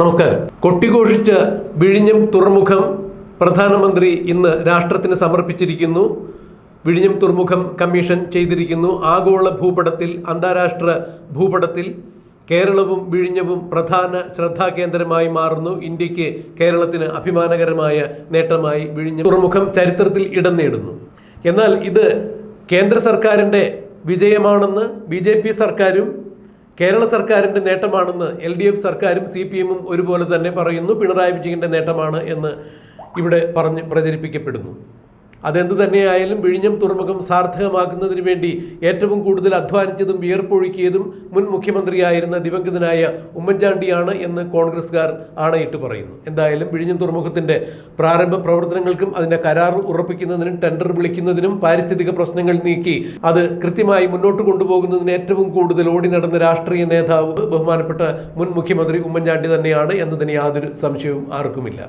നമസ്കാരം. കൊട്ടിഘോഷിച്ച വിഴിഞ്ഞം തുറമുഖം പ്രധാനമന്ത്രി ഇന്ന് രാഷ്ട്രത്തിന് സമർപ്പിച്ചിരിക്കുന്നു. വിഴിഞ്ഞം തുറമുഖം കമ്മീഷൻ ചെയ്തിരിക്കുന്നു. ആഗോള ഭൂപടത്തിൽ അന്താരാഷ്ട്ര ഭൂപടത്തിൽ കേരളവും വിഴിഞ്ഞവും പ്രധാന ശ്രദ്ധാകേന്ദ്രമായി മാറുന്നു. ഇന്ത്യയ്ക്ക് കേരളത്തിന് അഭിമാനകരമായ നേട്ടമായി വിഴിഞ്ഞം തുറമുഖം ചരിത്രത്തിൽ ഇടം നേടുന്നു. എന്നാൽ ഇത് കേന്ദ്ര സർക്കാരിന്റെ വിജയമാണെന്ന് ബി സർക്കാരും കേരള സർക്കാരിന്റെ നേട്ടമാണെന്ന് എൽ ഡി എഫ് സർക്കാരും സി പി എമ്മും ഒരുപോലെ തന്നെ പറയുന്നു. പിണറായി വിജയന്റെ നേട്ടമാണ് എന്ന് ഇവിടെ പറഞ്ഞ് പ്രചരിപ്പിക്കപ്പെടുന്നു. അതെന്ത് തന്നെയായാലും വിഴിഞ്ഞം തുറമുഖം സാർത്ഥകമാക്കുന്നതിന് വേണ്ടി ഏറ്റവും കൂടുതൽ അധ്വാനിച്ചതും വിയർപ്പൊഴുക്കിയതും മുൻ മുഖ്യമന്ത്രിയായിരുന്ന ദിവംഗതനായ ഉമ്മൻചാണ്ടിയാണ് എന്ന് കോൺഗ്രസ്സുകാർ ആണയിട്ട് പറയുന്നു. എന്തായാലും വിഴിഞ്ഞം തുറമുഖത്തിന്റെ പ്രാരംഭ പ്രവർത്തനങ്ങൾക്കും അതിന്റെ കരാർ ഉറപ്പിക്കുന്നതിനും ടെൻഡർ വിളിക്കുന്നതിനും പാരിസ്ഥിതിക പ്രശ്നങ്ങൾ നീക്കി അത് കൃത്യമായി മുന്നോട്ട് കൊണ്ടുപോകുന്നതിന് ഏറ്റവും കൂടുതൽ ഓടി നടന്ന രാഷ്ട്രീയ നേതാവ് ബഹുമാനപ്പെട്ട മുൻ മുഖ്യമന്ത്രി ഉമ്മൻചാണ്ടി തന്നെയാണ് എന്നതിന് യാതൊരു സംശയവും ആർക്കുമില്ല.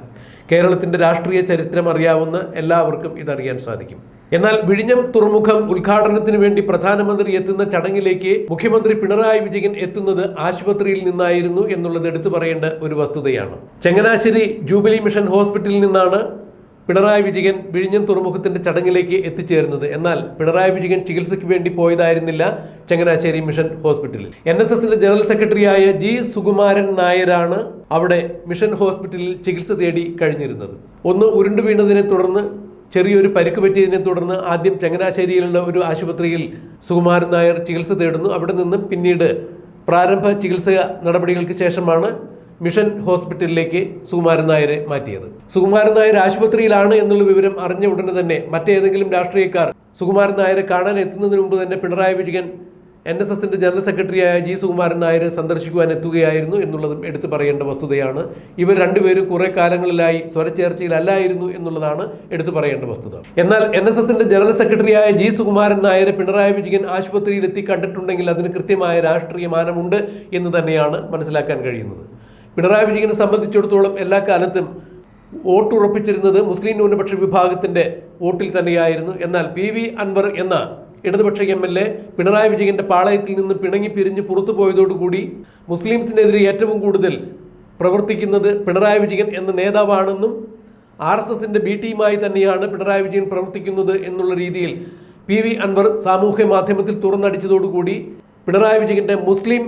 കേരളത്തിന്റെ രാഷ്ട്രീയ ചരിത്രം അറിയാവുന്ന എല്ലാവർക്കും ഇതറിയാൻ സാധിക്കും. എന്നാൽ വിഴിഞ്ഞം തുറമുഖം ഉദ്ഘാടനത്തിന് വേണ്ടി പ്രധാനമന്ത്രി എത്തുന്ന ചടങ്ങിലേക്ക് മുഖ്യമന്ത്രി പിണറായി വിജയൻ എത്തുന്നത് ആശുപത്രിയിൽ നിന്നായിരുന്നു എന്നുള്ളത് എടുത്തു പറയേണ്ട ഒരു വസ്തുതയാണ്. ചങ്ങനാശ്ശേരി ജൂബിലി മിഷൻ ഹോസ്പിറ്റലിൽ നിന്നാണ് പിണറായി വിജയൻ വിഴിഞ്ഞം തുറമുഖത്തിന്റെ ചടങ്ങിലേക്ക് എത്തിച്ചേർന്നത് എന്നാൽ പിണറായി വിജയൻ ചികിത്സയ്ക്ക് വേണ്ടി പോയതായിരുന്നില്ല ചങ്ങനാശ്ശേരി മിഷൻ ഹോസ്പിറ്റലിൽ. എൻ എസ് എസിന്റെ ജനറൽ സെക്രട്ടറിയായ ജി സുകുമാരൻ നായരാണ് അവിടെ മിഷൻ ഹോസ്പിറ്റലിൽ ചികിത്സ തേടി കഴിഞ്ഞിരുന്നത്. ഒന്ന് ഉരുണ്ടു വീണതിനെ തുടർന്ന് ചെറിയൊരു പരിക്ക് പറ്റിയതിനെ തുടർന്ന് ആദ്യം ചങ്ങനാശ്ശേരിയിലുള്ള ഒരു ആശുപത്രിയിൽ സുകുമാരൻ നായർ ചികിത്സ തേടുന്നു. അവിടെ നിന്ന് പിന്നീട് പ്രാരംഭ ചികിത്സ നടപടികൾക്ക് ശേഷമാണ് മിഷൻ ഹോസ്പിറ്റലിലേക്ക് സുകുമാരൻ നായരെ മാറ്റിയത്. സുകുമാരൻ നായർ ആശുപത്രിയിലാണ് എന്നുള്ള വിവരം അറിഞ്ഞ ഉടനെ തന്നെ മറ്റേതെങ്കിലും രാഷ്ട്രീയക്കാർ സുകുമാരൻ നായരെ കാണാൻ എത്തുന്നതിന് മുമ്പ് തന്നെ പിണറായി വിജയൻ എൻ എസ് എസിന്റെ ജനറൽ സെക്രട്ടറിയായ ജി സുകുമാരൻ നായർ സന്ദർശിക്കുവാൻ എത്തുകയായിരുന്നു എന്നുള്ളതും എടുത്തു പറയേണ്ട വസ്തുതയാണ്. ഇവർ രണ്ടുപേരും കുറെ കാലങ്ങളിലായി സ്വരച്ചേർച്ചയിലല്ലായിരുന്നു എന്നുള്ളതാണ് എടുത്തു പറയേണ്ട വസ്തുത. എന്നാൽ എൻ എസ് എസിന്റെ ജനറൽ സെക്രട്ടറിയായ ജി സുകുമാരൻ നായരെ പിണറായി വിജയൻ ആശുപത്രിയിൽ എത്തി കണ്ടിട്ടുണ്ടെങ്കിൽ അതിന് കൃത്യമായ രാഷ്ട്രീയ മാനമുണ്ട് എന്ന് തന്നെയാണ് മനസ്സിലാക്കാൻ കഴിയുന്നത്. പിണറായി വിജയനെ സംബന്ധിച്ചിടത്തോളം എല്ലാ കാലത്തും വോട്ട് ഉറപ്പിച്ചിരുന്നത് മുസ്ലിം ന്യൂനപക്ഷ വിഭാഗത്തിന്റെ വോട്ടിൽ തന്നെയായിരുന്നു. എന്നാൽ പി വി അൻവർ എന്ന ഇടതുപക്ഷ എം എൽ എ പിണറായി വിജയന്റെ പാളയത്തിൽ നിന്ന് പിണങ്ങി പിരിഞ്ഞ് പുറത്തു പോയതോടുകൂടി മുസ്ലിംസിനെതിരെ ഏറ്റവും കൂടുതൽ പ്രവർത്തിക്കുന്നത് പിണറായി വിജയൻ എന്ന നേതാവാണെന്നും ആർ എസ് എസിന്റെ ബി ടീമായി തന്നെയാണ് പിണറായി വിജയൻ പ്രവർത്തിക്കുന്നത് എന്നുള്ള രീതിയിൽ പി വി അൻവർ സാമൂഹ്യ മാധ്യമത്തിൽ തുറന്നടിച്ചതോടുകൂടി പിണറായി വിജയന്റെ മുസ്ലിം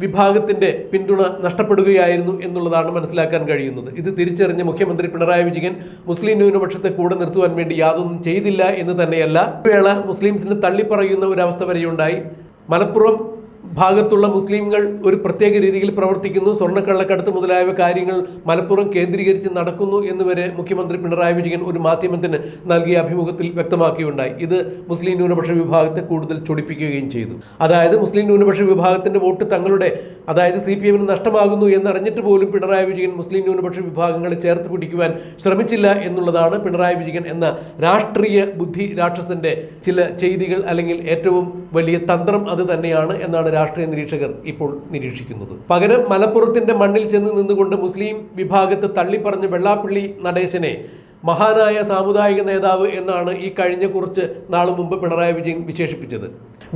വിഭാഗത്തിന്റെ പിന്തുണ നഷ്ടപ്പെടുകയായിരുന്നു എന്നുള്ളതാണ് മനസ്സിലാക്കാൻ കഴിയുന്നത്. ഇത് തിരിച്ചറിഞ്ഞ് മുഖ്യമന്ത്രി പിണറായി വിജയൻ മുസ്ലിം ന്യൂനപക്ഷത്തെ കൂടെ നിർത്തുവാൻ വേണ്ടി യാതൊന്നും ചെയ്തില്ല എന്ന് തന്നെയല്ല. വേള മുസ്ലിംസിന് തള്ളിപ്പറയുന്ന ഒരവസ്ഥ വരെയുണ്ടായി. മലപ്പുറം ഭാഗത്തുള്ള മുസ്ലിംകൾ ഒരു പ്രത്യേക രീതിയിൽ പ്രവർത്തിക്കുന്നു. സ്വർണക്കള്ളക്കടത്ത് മുതലായവ കാര്യങ്ങൾ മലപ്പുറം കേന്ദ്രീകരിച്ച് നടക്കുന്നു എന്ന് വരെ മുഖ്യമന്ത്രി പിണറായി വിജയൻ ഒരു മാധ്യമത്തിന് നൽകിയ അഭിമുഖത്തിൽ വ്യക്തമാക്കിയുണ്ടായി. ഇത് മുസ്ലിം ന്യൂനപക്ഷ വിഭാഗത്തെ കൂടുതൽ ചൊടിപ്പിക്കുകയും ചെയ്തു. അതായത് മുസ്ലിം ന്യൂനപക്ഷ വിഭാഗത്തിന്റെ വോട്ട് തങ്ങളുടെ അതായത് സി പി എമ്മിന് നഷ്ടമാകുന്നു എന്നറിഞ്ഞിട്ട് പോലും പിണറായി വിജയൻ മുസ്ലിം ന്യൂനപക്ഷ വിഭാഗങ്ങളെ ചേർത്ത് പിടിക്കുവാൻ ശ്രമിച്ചില്ല എന്നുള്ളതാണ് പിണറായി വിജയൻ എന്ന രാഷ്ട്രീയ ബുദ്ധി രാക്ഷസന്റെ ചില ചെയ്തികൾ അല്ലെങ്കിൽ ഏറ്റവും വലിയ തന്ത്രം അത് തന്നെയാണ് എന്നാണ് രാഷ്ട്രീയ നിരീക്ഷകർ ഇപ്പോൾ നിരീക്ഷിക്കുന്നത്. പകരം മലപ്പുറത്തിന്റെ മണ്ണിൽ ചെന്ന് നിന്നുകൊണ്ട് മുസ്ലിം വിഭാഗത്തെ തള്ളിപ്പറഞ്ഞ വെള്ളാപ്പള്ളി നടേശനെ മഹാനായ സാമുദായിക നേതാവ് എന്നാണ് ഈ കഴിഞ്ഞ കുറച്ച് നാൾ മുമ്പ് പിണറായി വിജയൻ വിശേഷിപ്പിച്ചത്.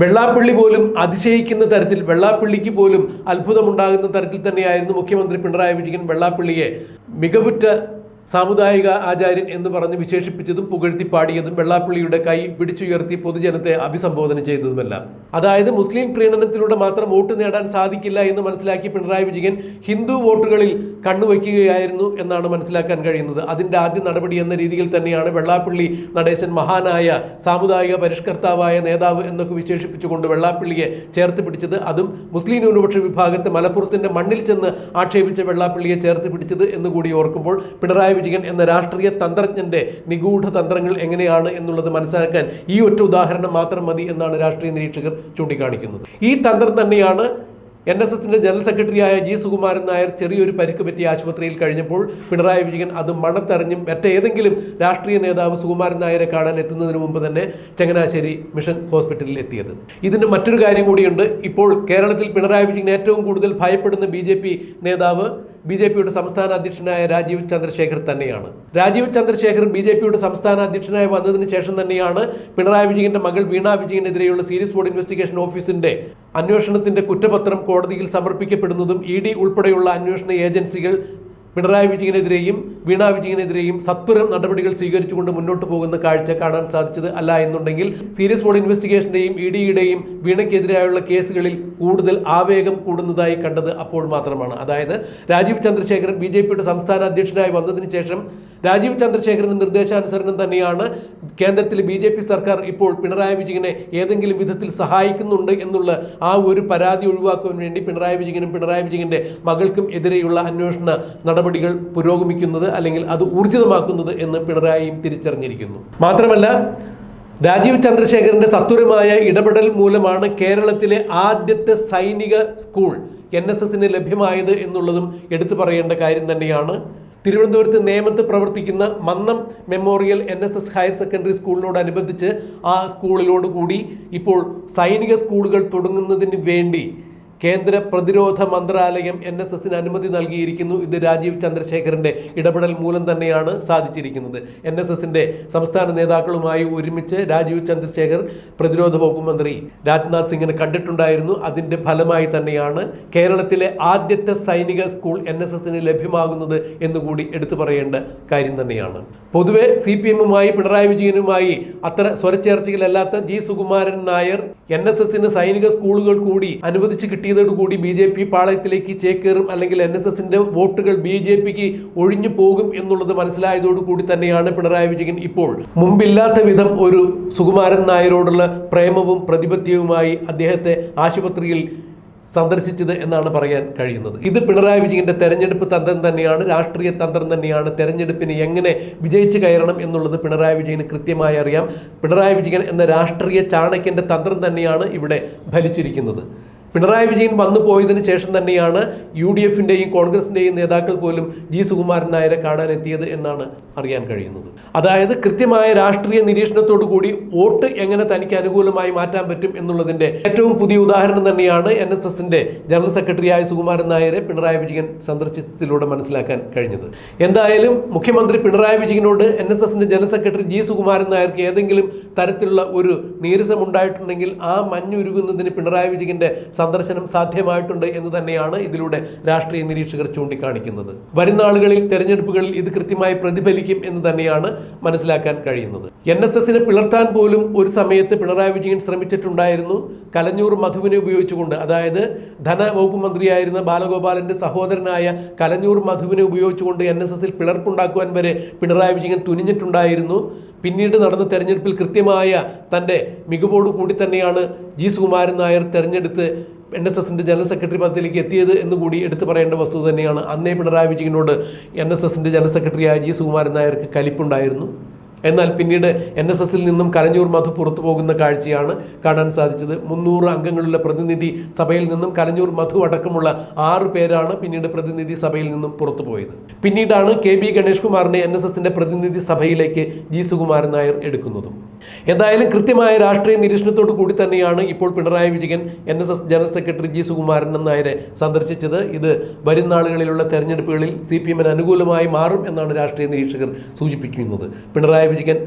വെള്ളാപ്പള്ളി പോലും അതിശയിക്കുന്ന തരത്തിൽ വെള്ളാപ്പള്ളിക്ക് പോലും അത്ഭുതമുണ്ടാകുന്ന തരത്തിൽ തന്നെയായിരുന്നു മുഖ്യമന്ത്രി പിണറായി വിജയൻ വെള്ളാപ്പള്ളിയെ മികവുറ്റ സാമുദായിക ആചാര്യൻ എന്ന് പറഞ്ഞ് വിശേഷിപ്പിച്ചതും പുകഴ്ത്തി പാടിയതും വെള്ളാപ്പള്ളിയുടെ കൈ പിടിച്ചുയർത്തി പൊതുജനത്തെ അഭിസംബോധന ചെയ്തതുമെല്ലാം. അതായത് മുസ്ലിം പ്രീണനത്തിലൂടെ മാത്രം വോട്ട് നേടാൻ സാധിക്കില്ല എന്ന് മനസ്സിലാക്കി പിണറായി വിജയൻ ഹിന്ദു വോട്ടുകളിൽ കണ്ണുവയ്ക്കുകയായിരുന്നു എന്നാണ് മനസ്സിലാക്കാൻ കഴിയുന്നത്. അതിന്റെ ആദ്യ നടപടി എന്ന രീതിയിൽ തന്നെയാണ് വെള്ളാപ്പള്ളി നടേശൻ മഹാനായ സാമുദായിക പരിഷ്കർത്താവായ നേതാവ് എന്നൊക്കെ വിശേഷിപ്പിച്ചുകൊണ്ട് വെള്ളാപ്പള്ളിയെ ചേർത്ത് പിടിച്ചത്. അതും മുസ്ലിം ന്യൂനപക്ഷ വിഭാഗത്തെ മലപ്പുറത്തിന്റെ മണ്ണിൽ ചെന്ന് ആക്ഷേപിച്ച വെള്ളാപ്പള്ളിയെ ചേർത്ത് പിടിച്ചത് എന്നുകൂടി ഓർക്കുമ്പോൾ പിണറായി വിജയൻ എന്ന രാഷ്ട്രീയ തന്ത്രജ്ഞന്റെ നിഗൂഢ തന്ത്രങ്ങൾ എങ്ങനെയാണ് എന്നുള്ളത് മനസ്സിലാക്കാൻ ഈ ഒറ്റ ഉദാഹരണം മാത്രം മതി എന്നാണ് രാഷ്ട്രീയ നിരീക്ഷകർ ചൂണ്ടിക്കാണിക്കുന്നത്. ഈ തന്ത്രം തന്നെയാണ് എൻ എസ് എസിന്റെ ജനറൽ സെക്രട്ടറിയായ ജി സുകുമാരൻ നായർ ചെറിയൊരു പരിക്ക് പറ്റിയ ആശുപത്രിയിൽ കഴിഞ്ഞപ്പോൾ പിണറായി വിജയൻ അത് മണത്തെറിഞ്ഞും മറ്റേതെങ്കിലും രാഷ്ട്രീയ നേതാവ് സുകുമാരൻ നായരെ കാണാൻ എത്തുന്നതിന് മുമ്പ് തന്നെ ചങ്ങനാശ്ശേരി മിഷൻ ഹോസ്പിറ്റലിൽ എത്തിയത്. ഇതിന് മറ്റൊരു കാര്യം കൂടിയുണ്ട്. ഇപ്പോൾ കേരളത്തിൽ പിണറായി വിജയൻ ഏറ്റവും കൂടുതൽ ഭയപ്പെടുന്ന ബി നേതാവ് ബി ജെ പിയുടെ സംസ്ഥാന അധ്യക്ഷനായ രാജീവ് ചന്ദ്രശേഖർ തന്നെയാണ്. രാജീവ് ചന്ദ്രശേഖർ ബി ജെ പിയുടെ സംസ്ഥാന അധ്യക്ഷനായി വന്നതിന് ശേഷം തന്നെയാണ് പിണറായി വിജയന്റെ മകൾ വീണ വിജയനെതിരെയുള്ള സീരിയസ് ബോർഡ് ഇൻവെസ്റ്റിഗേഷൻ ഓഫീസിന്റെ അന്വേഷണത്തിന്റെ കുറ്റപത്രം കോടതിയിൽ സമർപ്പിക്കപ്പെടുന്നതും ഇ ഡി ഉൾപ്പെടെയുള്ള അന്വേഷണ ഏജൻസികൾ പിണറായി വിജയനെതിരെയും വീണ വിജയനെതിരെയും സത്വരം നടപടികൾ സ്വീകരിച്ചുകൊണ്ട് മുന്നോട്ട് പോകുന്ന കാഴ്ച കാണാൻ സാധിച്ചത് അല്ല എന്നുണ്ടെങ്കിൽ സീരിയസ് ബോർഡ് ഇൻവെസ്റ്റിഗേഷന്റെയും ഇ ഡിയുടെയും വീണയ്ക്കെതിരായുള്ള കേസുകളിൽ കൂടുതൽ ആവേഗം കൂടുന്നതായി കണ്ടത് അപ്പോൾ മാത്രമാണ്. അതായത് രാജീവ് ചന്ദ്രശേഖരൻ ബി ജെ പിയുടെ സംസ്ഥാന അധ്യക്ഷനായി വന്നതിന് ശേഷം രാജീവ് ചന്ദ്രശേഖരന്റെ നിർദ്ദേശാനുസരണം തന്നെയാണ് കേന്ദ്രത്തിൽ ബി ജെ പി സർക്കാർ ഇപ്പോൾ പിണറായി വിജയനെ ഏതെങ്കിലും വിധത്തിൽ സഹായിക്കുന്നുണ്ട് എന്നുള്ള ആ ഒരു പരാതി ഒഴിവാക്കുവാൻ വേണ്ടി പിണറായി വിജയനും പിണറായി വിജയന്റെ മകൾക്കും എതിരെയുള്ള അന്വേഷണ നടപടികൾ പുരോഗമിക്കുന്നത് അല്ലെങ്കിൽ അത് ഊർജിതമാക്കുന്നത് എന്ന് പിണറായിയും തിരിച്ചറിഞ്ഞിരിക്കുന്നു. മാത്രമല്ല രാജീവ് ചന്ദ്രശേഖരന്റെ സത്വരമായ ഇടപെടൽ മൂലമാണ് കേരളത്തിലെ ആദ്യത്തെ സൈനിക സ്കൂൾ എൻ എസ് എസിന് ലഭ്യമായത് എന്നുള്ളതും എടുത്തു പറയേണ്ട കാര്യം തന്നെയാണ്. തിരുവനന്തപുരത്ത് നേമത്ത് പ്രവർത്തിക്കുന്ന Mannam memorial N S S higher secondary സ്കൂളിനോടനുബന്ധിച്ച് ആ സ്കൂളിലോട് കൂടി ഇപ്പോൾ സൈനിക സ്കൂളുകൾ തുടങ്ങുന്നതിന് വേണ്ടി കേന്ദ്ര പ്രതിരോധ മന്ത്രാലയം എൻ എസ് എസിന് അനുമതി നൽകിയിരിക്കുന്നു. ഇത് രാജീവ് ചന്ദ്രശേഖരന്റെ ഇടപെടൽ മൂലം തന്നെയാണ് സാധിച്ചിരിക്കുന്നത്. എൻ എസ് എസിന്റെ സംസ്ഥാന നേതാക്കളുമായി ഒരുമിച്ച് രാജീവ് ചന്ദ്രശേഖർ പ്രതിരോധ വകുപ്പ് മന്ത്രി രാജ്നാഥ് സിംഗിനെ കണ്ടിട്ടുണ്ടായിരുന്നു. അതിന്റെ ഫലമായി തന്നെയാണ് കേരളത്തിലെ ആദ്യത്തെ സൈനിക സ്കൂൾ എൻ എസ് എസിന് ലഭ്യമാകുന്നത് എന്നുകൂടി എടുത്തു പറയേണ്ട കാര്യം തന്നെയാണ്. പൊതുവെ സി പി എമ്മുമായി പിണറായി വിജയനുമായി അത്ര സ്വരച്ചേർച്ചയിലല്ലാത്ത G Sukumaran Nair N S എസിന് സൈനിക സ്കൂളുകൾ കൂടി അനുവദിച്ച് കിട്ടിയതോടുകൂടി ബി ജെ പി പാളയത്തിലേക്ക് ചേക്കേറും അല്ലെങ്കിൽ എൻ എസ് എസിന്റെ വോട്ടുകൾ ബി ജെ പിക്ക് ഒഴിഞ്ഞു പോകും എന്നുള്ളത് മനസ്സിലായതോടുകൂടി തന്നെയാണ് പിണറായി വിജയൻ ഇപ്പോൾ. മുമ്പില്ലാത്ത വിധം ഒരു സുകുമാരൻ നായരോടുള്ള പ്രേമവും പ്രതിപത്യവുമായി അദ്ദേഹത്തെ ആശുപത്രിയിൽ സന്ദർശിച്ചത് എന്നാണ് പറയാൻ കഴിയുന്നത്. ഇത് പിണറായി വിജയന്റെ തെരഞ്ഞെടുപ്പ് തന്ത്രം തന്നെയാണ് രാഷ്ട്രീയ തന്ത്രം തന്നെയാണ്. തെരഞ്ഞെടുപ്പിന് എങ്ങനെ വിജയിച്ചു കയറണം എന്നുള്ളത് പിണറായി വിജയന് കൃത്യമായി അറിയാം. പിണറായി വിജയൻ എന്ന രാഷ്ട്രീയ ചാണക്യന്റെ തന്ത്രം തന്നെയാണ് ഇവിടെ ഫലിച്ചിരിക്കുന്നത്. പിണറായി വിജയൻ വന്നു പോയതിനു ശേഷം തന്നെയാണ് യു ഡി എഫിന്റെയും കോൺഗ്രസിന്റെയും നേതാക്കൾ പോലും ജി സുകുമാരൻ നായരെ കാണാനെത്തിയത് എന്നാണ് അറിയാൻ കഴിയുന്നത്. അതായത് കൃത്യമായ രാഷ്ട്രീയ നിരീക്ഷണത്തോടു കൂടി വോട്ട് എങ്ങനെ തനിക്ക് അനുകൂലമായി മാറ്റാൻ പറ്റും എന്നുള്ളതിന്റെ ഏറ്റവും പുതിയ ഉദാഹരണം തന്നെയാണ് എൻ എസ് എസിന്റെ ജനറൽ സെക്രട്ടറിയായ സുകുമാരൻ നായരെ പിണറായി വിജയൻ സന്ദർശിച്ചതിലൂടെ മനസ്സിലാക്കാൻ കഴിഞ്ഞത്. എന്തായാലും മുഖ്യമന്ത്രി പിണറായി വിജയനോട് എൻ എസ് എസിന്റെ ജനറൽ സെക്രട്ടറി ജി സുകുമാരൻ നായർക്ക് ഏതെങ്കിലും തരത്തിലുള്ള ഒരു നീരസം ഉണ്ടായിട്ടുണ്ടെങ്കിൽ ആ മഞ്ഞുരുകുന്നതിന് പിണറായി വിജയന്റെ സന്ദർശനം സാധ്യമായിട്ടുണ്ട് എന്ന് തന്നെയാണ് ഇതിലൂടെ രാഷ്ട്രീയ നിരീക്ഷകർ ചൂണ്ടിക്കാണിക്കുന്നത്. വരുന്ന ആളുകളിൽ തെരഞ്ഞെടുപ്പുകളിൽ ഇത് കൃത്യമായി പ്രതിഫലിക്കും എന്ന് തന്നെയാണ് മനസ്സിലാക്കാൻ കഴിയുന്നത്. എൻ എസ് എസിനെ പിളർത്താൻ പോലും ഒരു സമയത്ത് പിണറായി വിജയൻ ശ്രമിച്ചിട്ടുണ്ടായിരുന്നു. കലഞ്ഞൂർ മധുവിനെ ഉപയോഗിച്ചുകൊണ്ട് അതായത് ധനവകുപ്പ് മന്ത്രിയായിരുന്ന ബാലഗോപാലന്റെ സഹോദരനായ കലഞ്ഞൂർ മധുവിനെ ഉപയോഗിച്ചുകൊണ്ട് എൻ എസ് എസിൽ പിളർപ്പുണ്ടാക്കുവാൻ വരെ പിണറായി വിജയൻ തുനിഞ്ഞിട്ടുണ്ടായിരുന്നു. പിന്നീട് നടന്ന തെരഞ്ഞെടുപ്പിൽ കൃത്യമായ തന്റെ മികവോടു കൂടി തന്നെയാണ് ജി സുകുമാരൻ നായർ തെരഞ്ഞെടുത്ത് എൻ എസ് എസിന്റെ ജനറൽ സെക്രട്ടറി പദത്തിലേക്ക് എത്തിയത് എന്ന് കൂടി എടുത്തു പറയേണ്ട വസ്തു തന്നെയാണ്. അന്നേ പിണറായി വിജയനോട് എൻ എസ് എസിന്റെ ജനറൽ സെക്രട്ടറിയായ ജി സുകുമാരൻ നായർക്ക് കലിപ്പുണ്ടായിരുന്നു. എന്നാൽ പിന്നീട് എൻ എസ് എസിൽ നിന്നും കലഞ്ഞൂർ മധു പുറത്തു പോകുന്ന കാഴ്ചയാണ് കാണാൻ സാധിച്ചത്. മുന്നൂറ് അംഗങ്ങളുള്ള പ്രതിനിധി സഭയിൽ നിന്നും കലഞ്ഞൂർ മധു അടക്കമുള്ള ആറ് പേരാണ് പിന്നീട് പ്രതിനിധി സഭയിൽ നിന്നും പുറത്തു പോയത്. പിന്നീടാണ് കെ ബി ഗണേഷ് കുമാറിനെ എൻ എസ് എസിന്റെ പ്രതിനിധി സഭയിലേക്ക് ജി സുകുമാരൻ നായർ എടുക്കുന്നതും. എന്തായാലും കൃത്യമായ രാഷ്ട്രീയ നിരീക്ഷണത്തോട് കൂടി തന്നെയാണ് ഇപ്പോൾ Pinarayi Vijayan N S S general secretary G Sukumaran നായരെ സന്ദർശിച്ചത്. ഇത് വരും നാളുകളിലുള്ള തെരഞ്ഞെടുപ്പുകളിൽ സി പി എമ്മിന് അനുകൂലമായി മാറും എന്നാണ് രാഷ്ട്രീയ നിരീക്ഷകർ സൂചിപ്പിക്കുന്നത്. Pinarayi Vijayan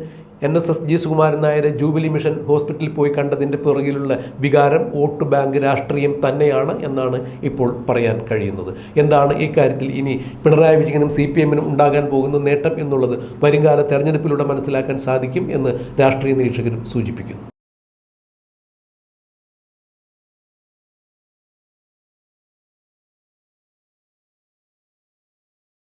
N S S G Sukumaran നായരെ ജൂബിലി മിഷൻ ഹോസ്പിറ്റലിൽ പോയി കണ്ടതിന്റെ പിറകിലുള്ള വികാരം വോട്ട് ബാങ്ക് രാഷ്ട്രീയം തന്നെയാണ് എന്നാണ് ഇപ്പോൾ പറയാൻ കഴിയുന്നത്. എന്താണ് ഇക്കാര്യത്തിൽ ഇനി പിണറായി വിജയനും സി പി എമ്മിനും ഉണ്ടാകാൻ പോകുന്ന നേട്ടം എന്നുള്ളത് വരുംകാല തെരഞ്ഞെടുപ്പിലൂടെ മനസ്സിലാക്കാൻ സാധിക്കും എന്ന് രാഷ്ട്രീയ നിരീക്ഷകരും സൂചിപ്പിക്കുന്നു.